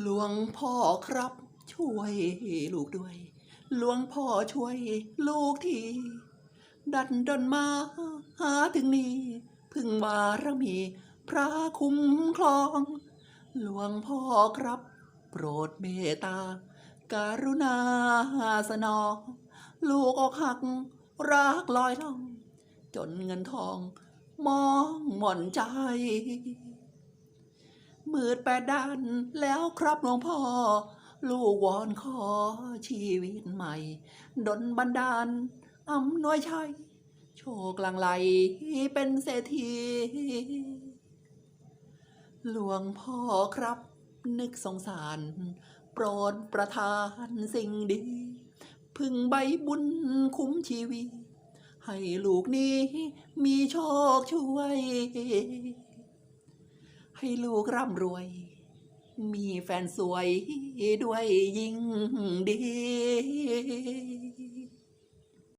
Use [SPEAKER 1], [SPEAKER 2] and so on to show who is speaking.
[SPEAKER 1] หลวงพ่อครับ ช่วยลูกด้วย หลวงพ่อช่วยลูกทีดันดนมาหาถึงนี่พึ่งบารมี พระคุ้มครอง หลวงพ่อครับ โปรดเมตตาการุณาสนองลูกอกหักรักลอยล่อง จนเงินทองมองหม่อนใจ มืดแปดด้านแล้วครับหลวงพ่อ ลูกวอนขอชีวิตใหม่ ดนบันดาลอำนวยชัย โชคลังไหลเป็นเศรษฐี หลวงพ่อครับ นึกสงสาร โปรดประทานสิ่งดี พึ่งใบบุญคุ้มชีวิต ให้ลูกนี้มีโชคช่วย ให้ลูกร่ำรวย มีแฟนสวยด้วยยิ่งดี